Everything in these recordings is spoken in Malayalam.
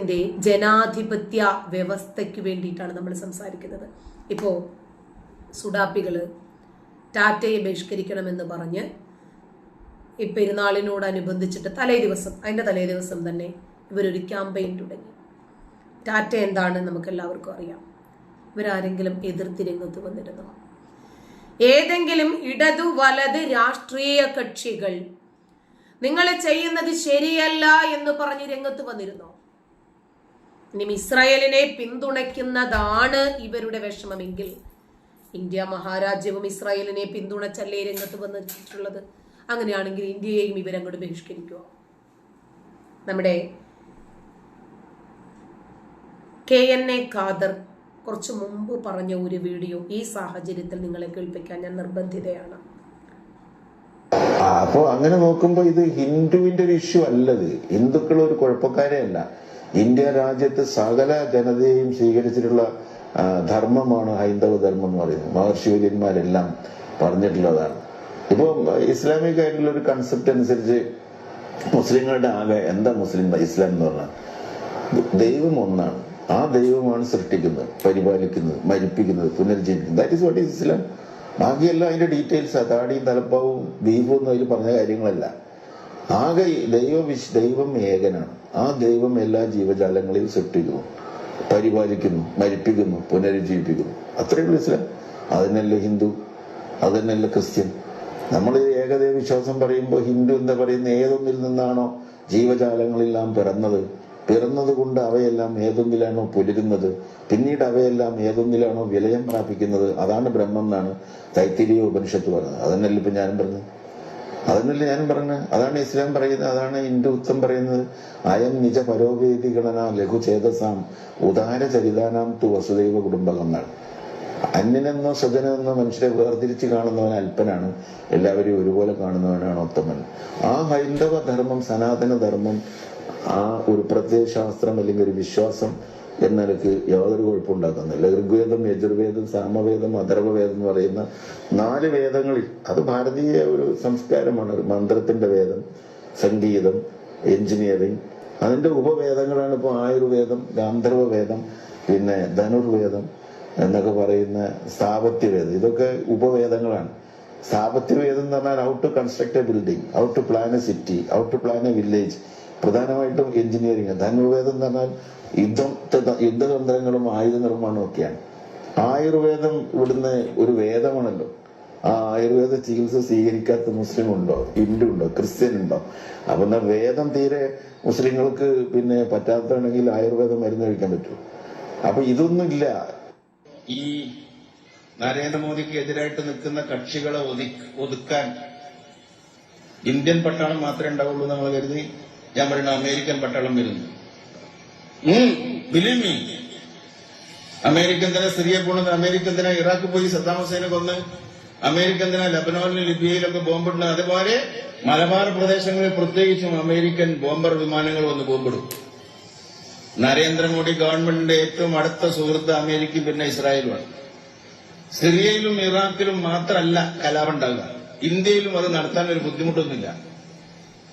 ന്റെ ജനാധിപത്യ വ്യവസ്ഥയ്ക്ക് വേണ്ടിയിട്ടാണ് നമ്മൾ സംസാരിക്കുന്നത്. ഇപ്പോൾ സുഡാപ്പികൾ ടാറ്റയെ ബഹിഷ്കരിക്കണമെന്ന് പറഞ്ഞ് ഈ പെരുന്നാളിനോടനുബന്ധിച്ചിട്ട് തലേ ദിവസം അതിന്റെ തലേ ദിവസം തന്നെ ഇവരൊരു ക്യാമ്പയിൻ തുടങ്ങി. ടാറ്റ എന്താണെന്ന് നമുക്ക് എല്ലാവർക്കും അറിയാം. ഇവരാരെങ്കിലും എതിർത്ത് രംഗത്ത് വന്നിരുന്നു? ഏതെങ്കിലും ഇടതു വലത് രാഷ്ട്രീയ കക്ഷികൾ നിങ്ങൾ ചെയ്യുന്നത് ശരിയല്ല എന്ന് പറഞ്ഞ് രംഗത്ത് വന്നിരുന്നോ? ഇനി ഇസ്രായേലിനെ പിന്തുണയ്ക്കുന്നതാണ് ഇവരുടെ വിഷമമെങ്കിൽ ഇന്ത്യ മഹാരാജ്യവും ഇസ്രായേലിനെ പിന്തുണച്ചല്ലേ രംഗത്ത് വന്നിട്ടുള്ളത്? അങ്ങനെയാണെങ്കിൽ ഇന്ത്യയെയും ഇവരങ്ങോട്ട് ബഹിഷ്കരിക്കുക. നമ്മുടെ കെ എൻ എ ഖാദർ കുറച്ച് മുമ്പ് പറഞ്ഞ ഒരു വീഡിയോ ഈ സാഹചര്യത്തിൽ നിങ്ങളെ കേൾപ്പിക്കാൻ ഞാൻ നിർബന്ധിതയാണ്. അപ്പോൾ അപ്പോ അങ്ങനെ നോക്കുമ്പോൾ ഇത് ഹിന്ദുവിന്റെ ഒരു ഇഷ്യൂ അല്ലത്. ഹിന്ദുക്കൾ ഒരു കുഴപ്പക്കാരെ അല്ല. ഇന്ത്യ രാജ്യത്ത് സകല ജനതയെയും സ്വീകരിച്ചിട്ടുള്ള ധർമ്മമാണ് ഹൈന്ദവ ധർമ്മം എന്ന് പറയുന്നത്. മഹർഷിവര്യന്മാരെല്ലാം പറഞ്ഞിട്ടുള്ളതാണ്. ഇപ്പൊ ഇസ്ലാമിക് ആയിട്ടുള്ള ഒരു കൺസെപ്റ്റ് അനുസരിച്ച് മുസ്ലിങ്ങളുടെ ആകെ എന്താ മുസ്ലിം ഇസ്ലാം എന്ന് പറഞ്ഞാൽ? ദൈവം ഒന്നാണ്. ആ ദൈവമാണ് സൃഷ്ടിക്കുന്നത് പരിപാലിക്കുന്നത് മരിപ്പിക്കുന്നത് പുനർജീവിക്കുന്നത് that is what is Islam ബാക്കിയെല്ലാം അതിന്റെ ഡീറ്റെയിൽസ് താടിയും തലപ്പാവും ബീഫും ഒന്നും അതിൽ പറഞ്ഞ കാര്യങ്ങളല്ല. ആകെ ദൈവവിശ് ദൈവം വിശ് ദൈവം ഏകനാണ്. ആ ദൈവം എല്ലാ ജീവജാലങ്ങളെയും സൃഷ്ടിക്കുന്നു പരിപാലിക്കുന്നു മരിപ്പിക്കുന്നു പുനരുജ്ജീവിപ്പിക്കുന്നു. അത്രയുള്ള ഇസ്ലാം. അതിനല്ലേ ഹിന്ദു? അതിനല്ലേ ക്രിസ്ത്യൻ? നമ്മൾ ഏകദേവ വിശ്വാസം പറയുമ്പോൾ ഹിന്ദു എന്ന് പറയുന്ന ഏതൊന്നിൽ നിന്നാണോ ജീവജാലങ്ങളെല്ലാം പിറന്നത്? പിറന്നത് കൊണ്ട് അവയെല്ലാം ഏതൊന്നിലാണോ പുലരുന്നത്? പിന്നീട് അവയെല്ലാം ഏതൊന്നിലാണോ വിലയം പ്രാപിക്കുന്നത്? അതാണ് ബ്രഹ്മം എന്നാണ് തൈത്തിരിയ ഉപനിഷത്ത് പറഞ്ഞത്. അതന്നല്ലേ ഇപ്പൊ ഞാനും പറഞ്ഞത്? അതന്നല്ലേ ഞാൻ പറഞ്ഞ? അതാണ് ഇസ്ലാം പറയുന്നത് അതാണ് ഹിന്ദുത്വം പറയുന്നത്. അയം നിജ പരോവേദി ഗണന ലഘുചേതസാം ഉദാര ചരിതാനാം തു വസുദൈവ കുടുംബകങ്ങൾ. അന്യനെന്നോ സ്വജനെന്നോ മനുഷ്യരെ വേർതിരിച്ച് കാണുന്നവൻ അല്പനാണ്. എല്ലാവരെയും ഒരുപോലെ കാണുന്നവനാണ് ഉത്തമൻ. ആ ഹൈന്ദവ ധർമ്മം സനാതന ധർമ്മം ആ ഒരു പ്രത്യയശാസ്ത്രം അല്ലെങ്കിൽ ഒരു വിശ്വാസം എന്ന നിലയ്ക്ക് യാതൊരു കുഴപ്പമുണ്ടാക്കുന്നില്ല. ഋഗ്വേദം യജുർവേദം സാമവേദം അഥർവവേദം എന്ന് പറയുന്ന നാല് വേദങ്ങളിൽ അത് ഭാരതീയ ഒരു സംസ്കാരമാണ്. മന്ത്രത്തിന്റെ വേദം സംഗീതം എഞ്ചിനീയറിംഗ്. അതിന്റെ ഉപവേദങ്ങളാണ് ഇപ്പോൾ ആയുർവേദം ഗാന്ധർവവേദം പിന്നെ ധനുർവേദം എന്നൊക്കെ പറയുന്ന സ്ഥാപത്യവേദം ഇതൊക്കെ ഉപവേദങ്ങളാണ്. സ്ഥാപത്യവേദം എന്ന് പറഞ്ഞാൽ how to construct a building how to plan a city how to plan a village പ്രധാനമായിട്ടും എഞ്ചിനീയറിങ് ധനുർവേദം എന്ന് പറഞ്ഞാൽ യുദ്ധം യുദ്ധതന്ത്രങ്ങളും ആയുധ നിർമ്മാണവും ഒക്കെയാണ് ആയുർവേദം ഇവിടുന്ന് ഒരു വേദമാണല്ലോ. ആ ആയുർവേദ ചികിത്സ സ്വീകരിക്കാത്ത മുസ്ലിം ഉണ്ടോ ഹിന്ദു ഉണ്ടോ ക്രിസ്ത്യൻ ഉണ്ടോ അപ്പൊ എന്നാ വേദം തീരെ മുസ്ലിങ്ങൾക്ക് പിന്നെ പറ്റാത്തതാണെങ്കിൽ ആയുർവേദം മരുന്ന് കഴിക്കാൻ പറ്റുമോ അപ്പൊ ഇതൊന്നുമില്ല. ഈ നരേന്ദ്രമോദിക്ക് എതിരായിട്ട് നിൽക്കുന്ന കക്ഷികളെ ഒതി- ഒതുക്കാൻ ഇന്ത്യൻ പട്ടാളം മാത്രമേ ഉണ്ടാവുള്ളൂ നമ്മൾ കരുതി. ഞാൻ പറയുന്ന അമേരിക്കൻ പട്ടാളം വരുന്നു. അമേരിക്കൻ തന്നെ സിറിയ പോണത്? അമേരിക്കൻ തന്നെ ഇറാഖ് പോയി സദ്ദാം ഹുസൈനെ കൊന്ന്? അമേരിക്കൻ തന്നെ ലബനോനിലും ലിബിയയിലൊക്കെ ബോംബിടുന്നത്? അതുപോലെ മലബാർ പ്രദേശങ്ങളിൽ പ്രത്യേകിച്ചും അമേരിക്കൻ ബോംബർ വിമാനങ്ങൾ വന്ന് ബോംബിടും. നരേന്ദ്രമോദി ഗവൺമെന്റിന്റെ ഏറ്റവും അടുത്ത സുഹൃത്ത് അമേരിക്കയും പിന്നെ ഇസ്രായേലുമാണ്. സിറിയയിലും ഇറാഖിലും മാത്രമല്ല കലാപം ഉണ്ടാകുക ഇന്ത്യയിലും അത് നടത്താൻ ഒരു ബുദ്ധിമുട്ടൊന്നുമില്ല.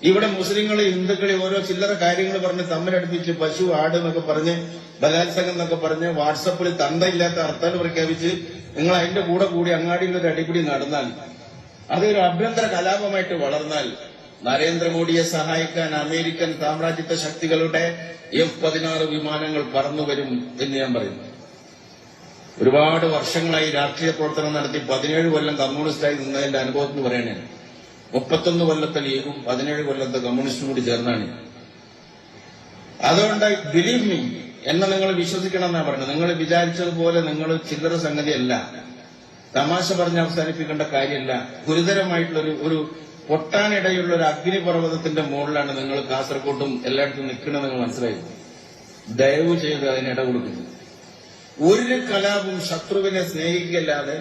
ഇവിടെ മുസ്ലിങ്ങളെ ഹിന്ദുക്കളെ ഓരോ ചില്ലറ കാര്യങ്ങൾ പറഞ്ഞ് തമ്മിലടുപ്പിച്ച് പശു ആട് എന്നൊക്കെ പറഞ്ഞ് ബലാത്സംഗം എന്നൊക്കെ പറഞ്ഞ് വാട്സപ്പിൽ തന്തയില്ലാത്ത ഹർത്താൽ പ്രഖ്യാപിച്ച് നിങ്ങൾ അതിന്റെ കൂടെ കൂടി അങ്ങാടിയിൽ ഒരു അടിപിടി നടന്നാൽ അതൊരു ആഭ്യന്തര കലാപമായിട്ട് വളർന്നാൽ നരേന്ദ്രമോദിയെ സഹായിക്കാൻ അമേരിക്കൻ സാമ്രാജ്യത്വ ശക്തികളുടെ എഫ് പതിനാറ് വിമാനങ്ങൾ പറന്നു വരും എന്ന് ഞാൻ പറയുന്നു. ഒരുപാട് വർഷങ്ങളായി രാഷ്ട്രീയ പ്രവർത്തനം നടത്തി പതിനേഴ് കൊല്ലം കമ്മ്യൂണിസ്റ്റായി നിന്നതിന്റെ അനുഭവത്തിന് പറയണേ. മുപ്പത്തൊന്ന് കൊല്ലത്തെ ലീഗും പതിനേഴ് കൊല്ലത്തെ കമ്മ്യൂണിസ്റ്റും കൂടി ചേർന്നാണ്. അതുകൊണ്ട് ബിലീവ് മീ എന്നെ നിങ്ങൾ വിശ്വസിക്കണം എന്നാണ് പറഞ്ഞത്. നിങ്ങൾ വിചാരിച്ചതുപോലെ നിങ്ങൾ ചില്ലറ സംഗതിയല്ല. തമാശ പറഞ്ഞ് അവസാനിപ്പിക്കേണ്ട കാര്യമല്ല ഗുരുതരമായിട്ടുള്ള ഒരു പൊട്ടാനിടയുള്ള ഒരു അഗ്നിപർവതത്തിന്റെ മുകളിലാണ് നിങ്ങൾ കാസർകോട്ടും എല്ലായിടത്തും നിൽക്കുന്നത് നിങ്ങൾ മനസ്സിലായി? ദയവ് ചെയ്ത് അതിന് ഇട കൊടുക്കുന്നു. ഒരു കലാപം ശത്രുവിനെ സ്നേഹിക്കല്ലാതെ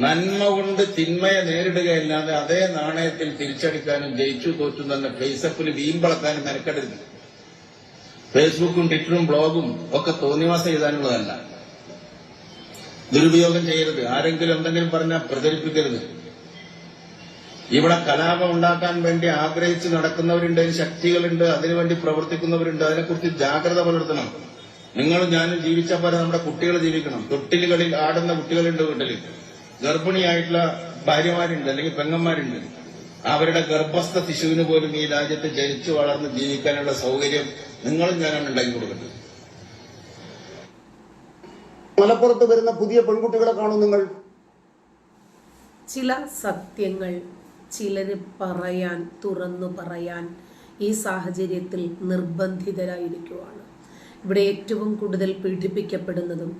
നന്മ കൊണ്ട് തിന്മയെ നേരിടുകയല്ലാതെ അതേ നാണയത്തിൽ തിരിച്ചടിക്കാനും ജയിച്ചു തോറ്റു തന്നെ ഫേസപ്പിൽ വീമ്പളക്കാനും മെനക്കെടരുത്. ഫേസ്ബുക്കും ട്വിറ്ററും ബ്ലോഗും ഒക്കെ തോന്നിവാസം എഴുതാനുള്ളതല്ല. ദുരുപയോഗം ചെയ്യരുത്. ആരെങ്കിലും എന്തെങ്കിലും പറഞ്ഞാൽ പ്രചരിപ്പിക്കരുത്. ഇവിടെ കലാപം ഉണ്ടാക്കാൻ വേണ്ടി ആഗ്രഹിച്ച് നടക്കുന്നവരുണ്ട് ശക്തികളുണ്ട് അതിനുവേണ്ടി പ്രവർത്തിക്കുന്നവരുണ്ട്. അതിനെക്കുറിച്ച് ജാഗ്രത പുലർത്തണം. നിങ്ങളും ഞാനും ജീവിച്ച പോലെ നമ്മുടെ കുട്ടികൾ ജീവിക്കണം. തൊട്ടിലുകളിൽ ആടുന്ന കുട്ടികളുണ്ട് വീട്ടിൽ. ഗർഭിണിയായിട്ടുള്ള ഭാര്യമാരുണ്ട് അല്ലെങ്കിൽ പെങ്ങന്മാരുണ്ട്. അവരുടെ ഗർഭസ്ഥ ശിശുവിന് പോലും ഈ രാജ്യത്ത് ജനിച്ചു വളർന്ന് ജീവിക്കാനുള്ള സൗകര്യം നിങ്ങളും ഞാനാണ് ഉണ്ടാക്കി കൊടുക്കുന്നത് മലപ്പുറത്ത് വരുന്ന പുതിയ പെൺകുട്ടികളെ കാണും നിങ്ങൾ. ചില സത്യങ്ങൾ ചിലര് പറയാൻ തുറന്നു പറയാൻ ഈ സാഹചര്യത്തിൽ നിർബന്ധിതരായിരിക്കുവാണ്. ഇവിടെ ഏറ്റവും കൂടുതൽ പീഡിപ്പിക്കപ്പെടുന്നതും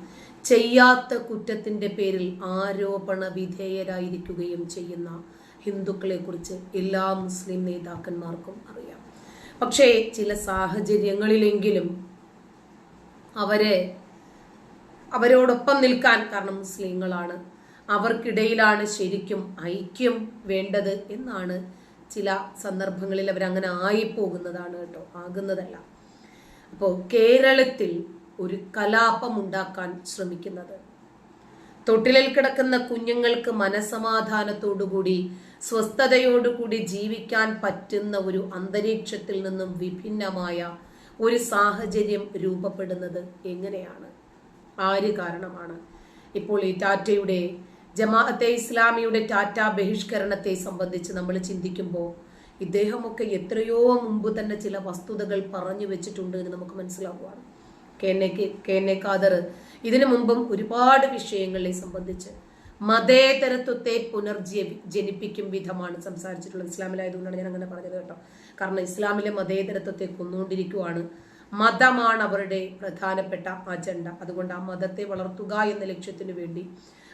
ചെയ്യാത്ത കുറ്റത്തിന്റെ പേരിൽ ആരോപണ വിധേയരായിരിക്കുകയും ചെയ്യുന്ന ഹിന്ദുക്കളെ കുറിച്ച് എല്ലാ മുസ്ലിം നേതാക്കന്മാർക്കും അറിയാം. പക്ഷേ ചില സാഹചര്യങ്ങളിലെങ്കിലും അവരെ അവരോടൊപ്പം നിൽക്കാൻ കാരണം മുസ്ലിങ്ങളാണ്. അവർക്കിടയിലാണ് ശരിക്കും ഐക്യം വേണ്ടത് എന്നാണ് ചില സന്ദർഭങ്ങളിൽ അവരങ്ങനെ ആയിപ്പോകുന്നതാണ് കേട്ടോ ആകുന്നതല്ല. അപ്പോൾ കേരളത്തിൽ ഒരു കലാപം ഉണ്ടാക്കാൻ ശ്രമിക്കുന്നത്. തൊട്ടിലിൽ കിടക്കുന്ന കുഞ്ഞുങ്ങൾക്ക് മനസമാധാനത്തോടുകൂടി സ്വസ്ഥതയോടുകൂടി ജീവിക്കാൻ പറ്റുന്ന ഒരു അന്തരീക്ഷത്തിൽ നിന്നും വിഭിന്നമായ ഒരു സാഹചര്യം രൂപപ്പെടുന്നത് എങ്ങനെയാണ്? ആര് കാരണമാണ്? ഇപ്പോൾ ഈ ടാറ്റയുടെ ജമാഅത്തെ ഇസ്ലാമിയുടെ ടാറ്റ ബഹിഷ്കരണത്തെ സംബന്ധിച്ച് നമ്മൾ ചിന്തിക്കുമ്പോൾ ഇദ്ദേഹമൊക്കെ എത്രയോ മുമ്പ് തന്നെ ചില വസ്തുതകൾ പറഞ്ഞു വെച്ചിട്ടുണ്ട് എന്ന് നമുക്ക് മനസ്സിലാവുകയാണ്. K N A K N A Khader ഇതിനു മുമ്പും ഒരുപാട് വിഷയങ്ങളെ സംബന്ധിച്ച് മതേതരത്വത്തെ പുനർജീ ജനിപ്പിക്കും വിധമാണ് സംസാരിച്ചിട്ടുള്ളത് ഇസ്ലാമിലായതുകൊണ്ടാണ് ഞാൻ അങ്ങനെ പറഞ്ഞത് കേട്ടോ. കാരണം ഇസ്ലാമിലെ മതേതരത്വത്തെ കൊന്നുകൊണ്ടിരിക്കുവാണ്. മതമാണ് അവരുടെ പ്രധാനപ്പെട്ട അജണ്ട. അതുകൊണ്ട് ആ മതത്തെ വളർത്തുക എന്ന ലക്ഷ്യത്തിനു വേണ്ടി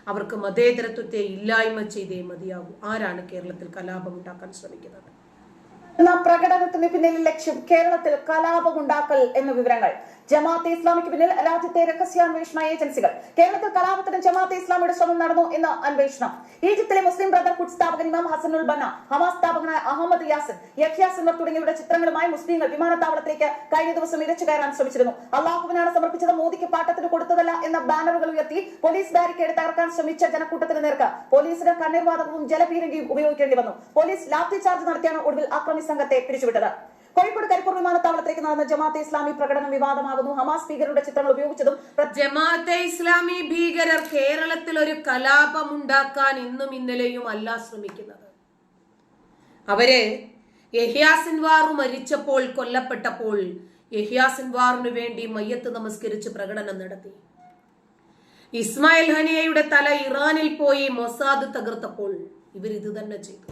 അവർക്ക് മതേതരത്വത്തെ ഇല്ലായ്മ ചെയ്തേ മതിയാകൂ. ആരാണ് കേരളത്തിൽ കലാപം ഉണ്ടാക്കാൻ ശ്രമിക്കുന്നത്? എന്ന പ്രകടനത്തിന് പിന്നിലെ ലക്ഷ്യം കേരളത്തിൽ കലാപമുണ്ടാക്കൽ എന്ന വിവരങ്ങൾ. ജമാഅത്തെ ഇസ്ലാമിക്ക് പിന്നിൽ രാജ്യത്തെ രഹസ്യാന്വേഷണ ഏജൻസികൾ. കേരളത്തിൽ കലാപത്തിന് ജമാഅത്തെ ഇസ്ലാമിയുടെ ശ്രമം നടന്നു എന്ന അന്വേഷണം. ഈജിപ്തിലെ മുസ്ലിം ബ്രദർഹുഡ് സ്ഥാപകൻ ഇമാം ഹസനുൽ ബന്ന ഹമാസ് സ്ഥാപകനായ അഹമ്മദ് യാസിൻ യഖ്യാസ് സിൻവർ തുടങ്ങിയവരുടെ ചിത്രങ്ങളുമായി മുസ്ലിങ്ങൾ വിമാനത്താവളത്തിലേക്ക് കഴിഞ്ഞ ദിവസം ഇരച്ചു കയറാൻ ശ്രമിച്ചിരുന്നു. അള്ളാഹുവിനാണ് സമർപ്പിച്ചത് മോദിക്ക് പാട്ടത്തിന് കൊടുത്തതല്ല എന്ന ബാനറുകൾ ഉയർത്തി പോലീസ് ബാരിക്കേഡ് തകർക്കാൻ ശ്രമിച്ച ജനക്കൂട്ടത്തിന് നേർക്ക് പോലീസിന് കണ്ണീർവാതകവും ജലപീരങ്കിയും ഉപയോഗിക്കേണ്ടി വന്നു. പോലീസ് ലാത്തി ചാർജ് നടത്തിയാണ് ഒടുവിൽ ആക്രമി സംഘത്തെ പിരിച്ചുവിട്ടത്. കോഴിക്കോട് കരിപ്പൂർ വിമാനത്താവളത്തിലേക്ക് നടന്ന ജമാഅത്തെ ഇസ്ലാമി പ്രകടനം വിവാദമാകുന്നു. ഹമാസ് ഭീകരരുടെ ചിത്രങ്ങൾ ഉപയോഗിച്ചതും ജമാഅത്തെ ഇസ്ലാമി ഭീകരർ കേരളത്തിൽ ഒരു കലാപമുണ്ടാക്കാൻ ഇന്നും ഇന്നലെയും അല്ല ശ്രമിക്കുന്നത്. അവർ യഹ്യാസിൻവാർ മരിച്ചപ്പോൾ കൊല്ലപ്പെട്ടപ്പോൾ യഹ്യാസിൻവാറിന് വേണ്ടി മയ്യത്ത് നമസ്കരിച്ച് പ്രകടനം നടത്തി. ഇസ്മായിൽ ഹനിയയുടെ തല ഇറാനിൽ പോയി മൊസാദ് തകർത്തപ്പോൾ ഇവർ ഇത് തന്നെ ചെയ്തു.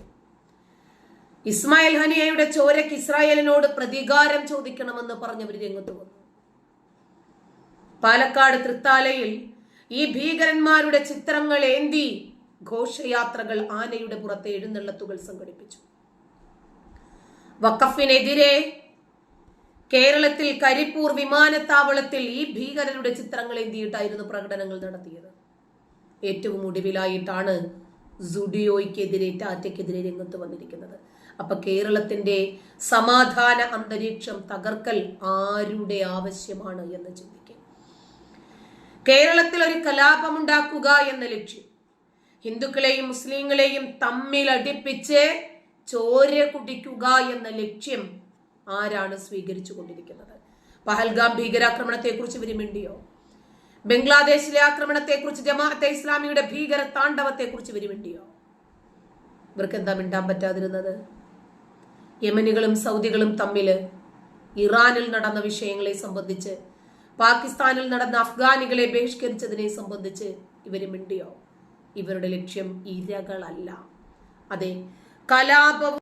ഇസ്മായിൽ ഹനിയയുടെ ചോരക്ക് ഇസ്രായേലിനോട് പ്രതികാരം ചോദിക്കണമെന്ന് പറഞ്ഞവർ രംഗത്ത് വന്നു. പാലക്കാട് തൃത്താലയിൽ ഈ ഭീകരന്മാരുടെ ചിത്രങ്ങൾ ഏന്തി ഘോഷയാത്രകൾ ആനയുടെ പുറത്തെ എഴുന്നള്ളത്തുകൾ സംഘടിപ്പിച്ചു. വഖഫിനെതിരെ കേരളത്തിൽ കരിപ്പൂർ വിമാനത്താവളത്തിൽ ഈ ഭീകരരുടെ ചിത്രങ്ങൾ എന്തിയിട്ടായിരുന്നു പ്രകടനങ്ങൾ നടത്തിയത്? ഏറ്റവും ഒടുവിലായിട്ടാണ് സുഡിയോയ്ക്കെതിരെ ടാറ്റയ്ക്കെതിരെ രംഗത്ത് വന്നിരിക്കുന്നത്. അപ്പൊ കേരളത്തിന്റെ സമാധാന അന്തരീക്ഷം തകർക്കൽ ആരുടെ ആവശ്യമാണ് എന്ന് ചിന്തിക്കുക. കേരളത്തിൽ ഒരു കലാപമുണ്ടാക്കുക എന്ന ലക്ഷ്യം ഹിന്ദുക്കളെയും മുസ്ലിങ്ങളെയും തമ്മിൽ അടുപ്പിച്ച് ചോര കുടിക്കുക എന്ന ലക്ഷ്യം ആരാണ് സ്വീകരിച്ചു കൊണ്ടിരിക്കുന്നത്? പഹൽഗാം ഭീകരാക്രമണത്തെക്കുറിച്ച് ഇവർ മിണ്ടിയോ? ബംഗ്ലാദേശിലെ ആക്രമണത്തെക്കുറിച്ച് ജമാഅത്തെ ഇസ്ലാമിയുടെ ഭീകര താണ്ഡവത്തെക്കുറിച്ച് ഇവർ മിണ്ടിയോ? ഇവർക്ക് എന്താ മിണ്ടാൻ പറ്റാതിരുന്നത്? യമനികളും സൗദികളും തമ്മിൽ ഇറാനിൽ നടന്ന വിഷയങ്ങളെ സംബന്ധിച്ച് പാകിസ്ഥാനിൽ നടന്ന അഫ്ഗാനികളെ ബഹിഷ്കരിച്ചതിനെ സംബന്ധിച്ച് ഇവർ മിണ്ടിയോ? ഇവരുടെ ലക്ഷ്യം ഇരകളല്ല അതെ കലാപവും